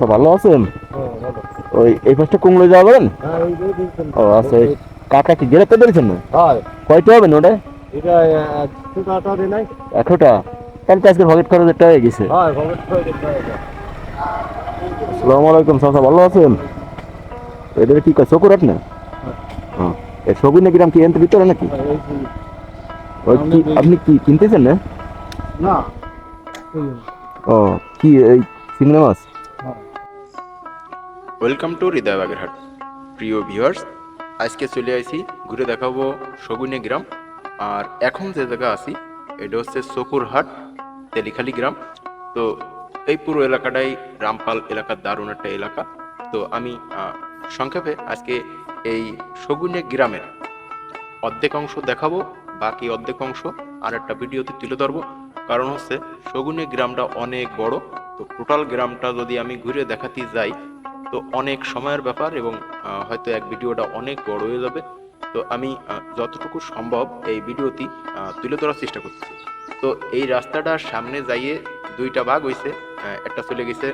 আচ্ছা ভালো আছেন? হ্যাঁ ওই এই পাশটা কুমড়ো যাওয়া করেন? হ্যাঁ ও আচ্ছা কাকা কি গেরাতে পেরেছেন না কয়টা হবে ওটা একশোটা তাহলে আজকে ভগত খরচ একটা হয়ে গেছে। হয় আসসালামু আলাইকুম চাচা ভালো আছেন? এদের কি কয় চকুরাট না হ্যাঁ। এই সগুনে গ্রাম কি এনতে ভিতরে নাকি? ওই কি আপনি কি কিনতেছেন না? না। ও কি এই চিংড়ি মাছ ওয়েলকাম টু হৃদয় বাগেরহাট প্রিয় ভিউয়ার্স আজকে চলে আসি ঘুরে দেখাবো সগুনে গ্রাম। আর এখন যে জায়গা আছি, এটা হচ্ছে সকুরহাট তেলিখালি গ্রাম। তো এই পুরো এলাকাটাই রামপাল এলাকার দারুণ একটা এলাকা। তো আমি সংক্ষেপে আজকে এই সগুনে গ্রামের অর্ধেক অংশ দেখাবো, বাকি অর্ধেক অংশ আর একটা ভিডিওতে তুলে ধরবো। কারণ হচ্ছে সগুনে গ্রামটা অনেক বড়। তো টোটাল গ্রামটা যদি আমি ঘুরে দেখাতে যাই তো অনেক সময়ের ব্যাপার এবং হয়তো এক ভিডিওটা অনেক বড় হয়ে যাবে। তো আমি যতটুকু সম্ভব এই ভিডিওটি তুলে ধরার চেষ্টা করছি তো এই রাস্তাটার সামনে যাইয়ে দুইটা ভাগ হয়েছে একটা চলে গেছে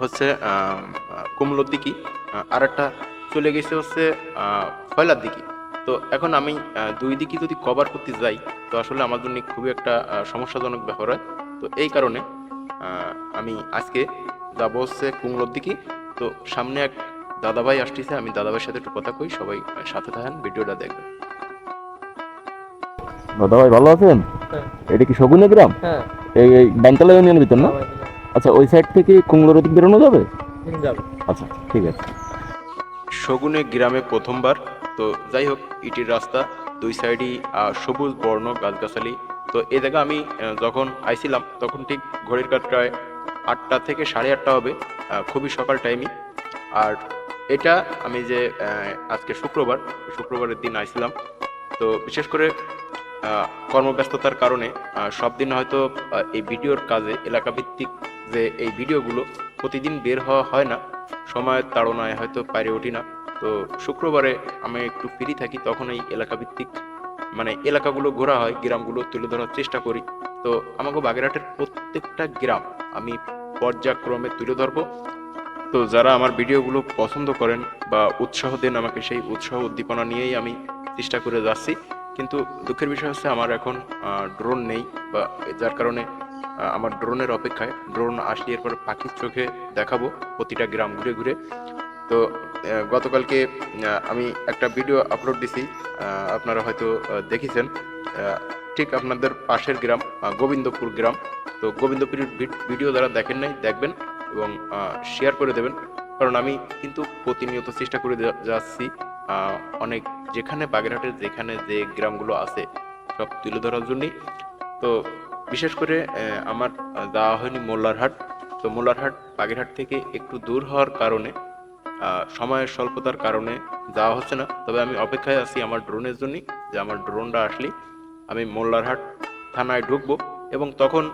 হচ্ছে কুমলোর দিকে আর একটা চলে গেছে হচ্ছে আহ, ফয়লার দিকে। তো এখন আমি দুই দিকে যদি কভার করতে যাই তো আসলে আমার জন্য খুবই একটা সমস্যাজনক ব্যাপার হয়। তো এই কারণে আমি আজকে যাব হচ্ছে কুমলোর দিকে। তো সামনে এক দাদাভাই আসতেছে আমি দাদাভাইয়ের সাথে একটু কথা কই সবাই সাথে থাকেন ভিডিওটা দেখবেন। দাদা ভাই ভালো আছেন? হ্যাঁ। এটা কি সগুনে গ্রাম? হ্যাঁ। এই ব্যাংকালা ইউনিয়নের ভিতর না? আচ্ছা ওই সাইড থেকে কুমড়োর দিক বেরোনো যাবে? যাবে। আচ্ছা ঠিক আছে। শগুনে গ্রামে প্রথমবার তো যাই হোক ইটির রাস্তা দুই সাইডই আহ, সবুজ বর্ণ গাছগাছালি। তো এই জায়গা আমি যখন আইছিলাম তখন ঠিক ঘড়ির কাটায় আটটা থেকে সাড়ে আটটা হবে খুবই সকাল টাইমই আর এটা আমি যে আজকে শুক্রবার, শুক্রবারের দিন আইছিলাম। তো বিশেষ করে কর্মব্যস্ততার কারণে সব দিন হয়তো এই ভিডিওর কাজে এলাকা ভিত্তিক যে এই ভিডিওগুলো প্রতিদিন বের হওয়া হয় না। সময়ের তাড়নায় হয়তো পারে উঠি না। তো শুক্রবারে আমি একটু ফ্রি থাকি, তখন এই এলাকা ভিত্তিক মানে এলাকাগুলো ঘোরা হয়, গ্রামগুলো তুলে ধরার চেষ্টা করি। তো আমাকে বাগেরহাটের প্রত্যেকটা গ্রাম আমি পর্যায়ক্রমে তুলে ধরবো। তো যারা আমার ভিডিওগুলো পছন্দ করেন বা উৎসাহ দেন আমাকে সেই উৎসাহ উদ্দীপনা নিয়েই আমি চেষ্টা করে যাচ্ছি। কিন্তু দুঃখের বিষয় হচ্ছে আমার এখন ড্রোন নেই বা যার কারণে আমার ড্রোনের অপেক্ষায় ড্রোন আসলে এরপর পাখির চোখে দেখাবো প্রতিটা গ্রাম ঘুরে ঘুরে। তো গতকালকে আমি একটা ভিডিও আপলোড দিছি আপনারা হয়তো দেখেছেন। ঠিক আপনাদের পাশের গ্রাম গোবিন্দপুর গ্রাম। তো গোবিন্দপুরের ভিডিও যারা দেখেন নাই, দেখবেন এবং শেয়ার করে দেবেন। কারণ আমি কিন্তু প্রতিনিয়ত চেষ্টা করে যাচ্ছি অনেক যেখানে বাগেরহাটের যেখানে যে গ্রামগুলো আছে, সব তুলে ধরার জন্যই। তো বিশেষ করে আমার যাওয়া হয়নি মোল্লারহাট। তো মোল্লারহাট বাগেরহাট থেকে একটু দূর হওয়ার কারণে সময়ের স্বল্পতার কারণে যাওয়া হচ্ছে না। তবে আমি অপেক্ষায় আছি আমার ড্রোনের জন্যই, যে আমার ড্রোনটা আসলে আমি মোল্লারহাট থানায় ঢুকবো এবং তখন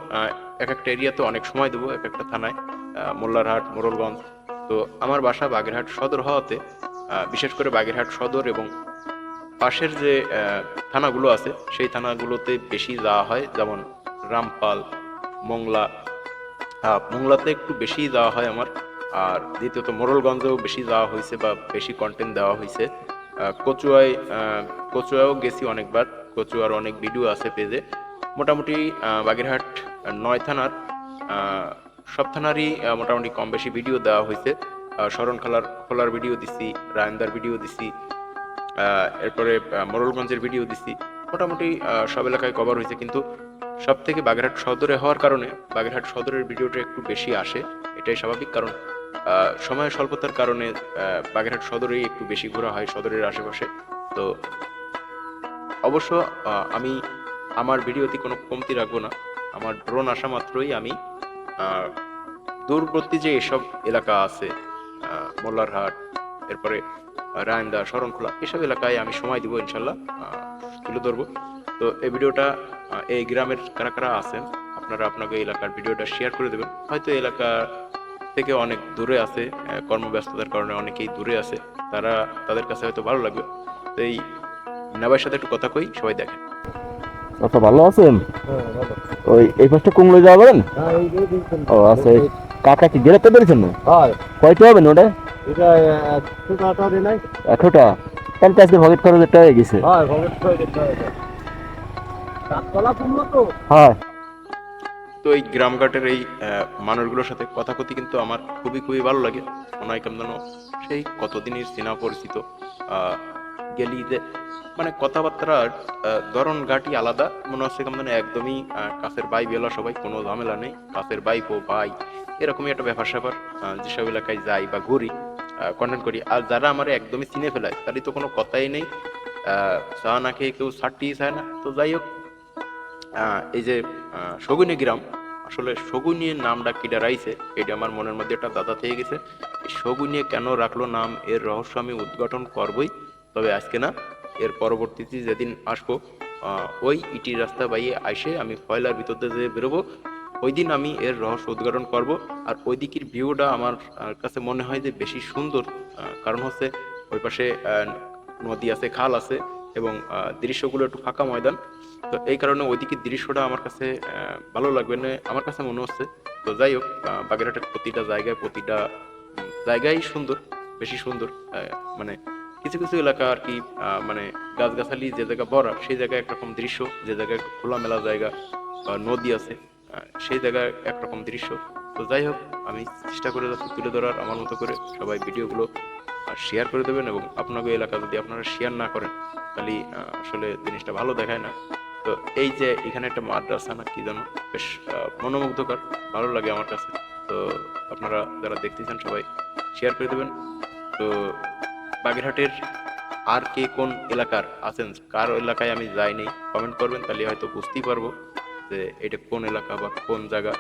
এক একটা এরিয়াতে অনেক সময় দেবো, এক একটা থানায় মোল্লারহাট, মোরলগঞ্জ। তো আমার বাসা বাগেরহাট সদর হওয়াতে বিশেষ করে বাগেরহাট সদর এবং পাশের যে থানাগুলো আছে, সেই থানাগুলোতে বেশি যাওয়া হয়। যেমন রামপাল, মোংলা মোংলাতে একটু বেশি যাওয়া হয় আমার। আর দ্বিতীয়ত মোরলগঞ্জেও বেশি যাওয়া হয়েছে বা বেশি কন্টেন্ট দেওয়া হয়েছে। কচুয়ায় কচুয়াও গেছি অনেকবার। কচুয়ার অনেক ভিডিও আছে পেজে। মোটামুটি বাগেরহাট নয় থানার সব থানারই মোটামুটি কম বেশি ভিডিও দেওয়া হয়েছে। আহ, শরণ খালার ভিডিও দিছি রায়ন্দার ভিডিও দিছি এরপরে মোরলগঞ্জের ভিডিও দিছি। মোটামুটি সব এলাকায় কভার হয়েছে। কিন্তু সব থেকে বাগেরহাট সদরে হওয়ার কারণে বাগেরহাট সদরের ভিডিওটা একটু বেশি আসে। এটাই স্বাভাবিক। কারণ আহ, সময়ের স্বল্পতার কারণে বাগেরহাট সদরেই একটু বেশি ঘোরা হয় সদরের আশেপাশে। তো অবশ্য আমি আমার ভিডিওতে কোনো কমতি রাখব না। আমার ড্রোন আসা মাত্রই আমি দূরবর্তী যে এসব এলাকা আছে মোল্লারহাট, এরপরে রায়ন্দা, শরণখোলা, এসব এলাকায় আমি সময় দিব ইনশাল্লাহ তুলে ধরবো। তো এই ভিডিওটা এই গ্রামের কারা কারা আছেন, আপনারা আপনাকে এলাকার ভিডিওটা শেয়ার করে দেবেন। হয়তো এলাকা থেকে অনেক দূরে আছে কর্মব্যস্ততার কারণে অনেকেই দূরে আছে, তারা তাদের কাছে হয়তো ভালো লাগবে। তো এই নেবার সাথে একটু কথা কই সবাই দেখেন। আচ্ছা ভালো আছেন? হ্যাঁ ওই এই পাশটা কুমড়ো যাওয়া হ্যাঁ ও আচ্ছা কাকা কি গ্রেপ্তার করেছেন কয়টা ওটা? একশোটা তাহলে তো আজকে খরচেরটা হয়ে গেছে। হয় তো। এই গ্রামঘাটের এই আহ, মানুষগুলোর সাথে কথা কথি কিন্তু আমার খুবই খুবই ভালো লাগে। মনে হয় কেমন যেন সেই কতদিনের চেনা পরিচিত আহ, গেলি যে মানে কথাবার্তার ধরন ঘাটি আলাদা। মনে হচ্ছে কেমন একদমই কাছের ভাই বেলা সবাই কোনো ঝামেলা নেই। কাছের ভাই পো ভাই এরকমই একটা ব্যাপার স্যাপার। যেসব এলাকায় যাই বা ঘুরি কন্টেন্ট করি আর যারা আমার একদমই চিনে ফেলায় তারই তো কোনো কথাই নেই। চা না খেয়ে কেউ ছাড়টি চায় না। তো যাই হোক এই যে শগুনি গ্রাম আসলে শগুনির নামটা কিটা রাইছে এটা আমার মনের মধ্যে একটা দাদা থেকে গেছে। শগুনিয়ে কেন রাখল নাম এর রহস্য আমি উদ্ঘাটন করবই। তবে আজকে না, এর পরবর্তীতে যেদিন আসব ওই ইটির রাস্তা বাইয়ে আইসে আমি ফয়লার ভিতর দিয়ে বেরোবো, ওই দিন আমি এর রহস্য উদ্ঘাটন করব। আর ওই দিকের ভিউটা আমার কাছে মনে হয় যে বেশি সুন্দর কারণ হচ্ছে ওই পাশে নদী আছে, খাল আছে এবং দৃশ্যগুলো একটু ফাঁকা ময়দান। তো এই কারণে ওইদিকে দৃশ্যটা আমার কাছে ভালো লাগবে না, আমার কাছে মনে হচ্ছে। তো যাই হোক বাগেরহাটের প্রতিটা জায়গায় প্রতিটা জায়গায় সুন্দর, বেশি সুন্দর মানে কিছু কিছু এলাকা আর কি মানে গাছগাছালি যে জায়গা ভরা সেই জায়গায় একরকম দৃশ্য, যে জায়গায় খোলামেলা জায়গা বা নদী আছে সেই জায়গায় একরকম দৃশ্য। তো যাই হোক, আমি চেষ্টা করে যাচ্ছি তুলে ধরার আমার মতো করে সবাই ভিডিওগুলো শেয়ার করে দেবেন এবং আপনাকে এলাকা যদি আপনারা শেয়ার না করেন, তাহলে আসলে জিনিসটা ভালো দেখায় না। তো এই যে এখানে একটা মাদ্রাসা না কি জানো, বেশ মনোমুগ্ধকর, ভালো লাগে আমার কাছে। তো আপনারা যারা দেখতে চান সবাই শেয়ার করে দেবেন। তো বাগেরহাটের আর কে কোন এলাকার আছেন? কার এলাকায় আমি যাইনি? কমেন্ট করবেন তাহলে হয়তো বুঝতেই পারব যে এটা কোন এলাকা বা কোন জায়গা।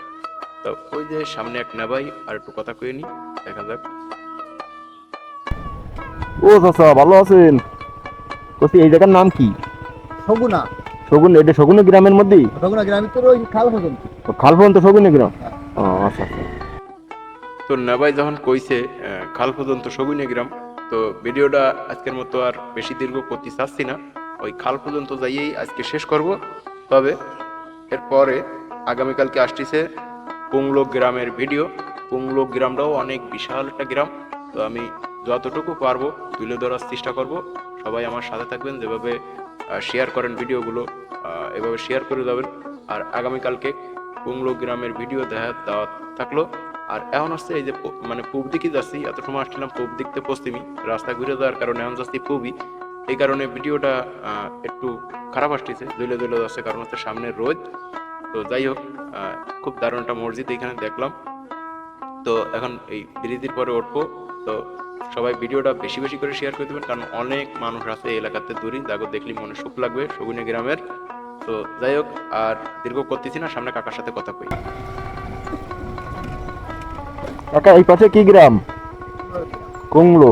তো ওই যে সামনে এক নেবাই আর একটু কথা কয়ে নি দেখা যাক। ও চাচা ভালো আছেন? বলছি এই জায়গার নাম কি? সগুনা শগুন এটা শগুনি গ্রামের মধ্যেই সগুনা গ্রামের তোর ওই খাল পর্যন্ত তো খাল পর্যন্ত শগুনি গ্রাম? ও আচ্ছা আচ্ছা। তো নেবাই যখন কইছে আহ, খাল পর্যন্ত সগুনে গ্রাম তো ভিডিওটা আজকের মতো আর বেশি দীর্ঘ করতে চাচ্ছি না। ওই খাল পর্যন্ত যাইয়েই আজকে শেষ করব। তবে এরপরে আগামীকালকে আসতেছে পুংলোক গ্রামের ভিডিও। পুংলোক গ্রামটাও অনেক বিশাল একটা গ্রাম। তো আমি যতটুকু পারব তুলে ধরার চেষ্টা করব। সবাই আমার সাথে থাকবেন, যেভাবে শেয়ার করেন ভিডিওগুলো এভাবে শেয়ার করে যাবেন। আর আগামীকালকে পুংলোক গ্রামের ভিডিও দেখা দেওয়া থাকল। আর এখন হচ্ছে এই যে মানে পূব দিকে যাচ্ছি, এত সময় আসছিলাম পূব দিক থেকে পশ্চিমী, রাস্তা ঘুরে যাওয়ার কারণে এখন যাচ্ছি পূবই এই কারণে ভিডিওটা একটু খারাপ আসতেছে দুলে দুলে যাচ্ছে, কারণ হচ্ছে সামনে রোদ। তো যাই হোক খুব দারুণ একটা মসজিদ এখানে দেখলাম। তো এখন এই ব্রিজের পরে উঠবো। তো সবাই ভিডিওটা বেশি বেশি করে শেয়ার করে দেবেন, কারণ অনেক মানুষ আছে এই এলাকাতে দূরই যাগো দেখলি মনে সুখ লাগবে সগুনে গ্রামের। তো যাই হোক, আর দীর্ঘ করতেছি না, সামনে কাকার সাথে কথা কই। কাকা এই পাশে কি গ্রাম? কুংলো।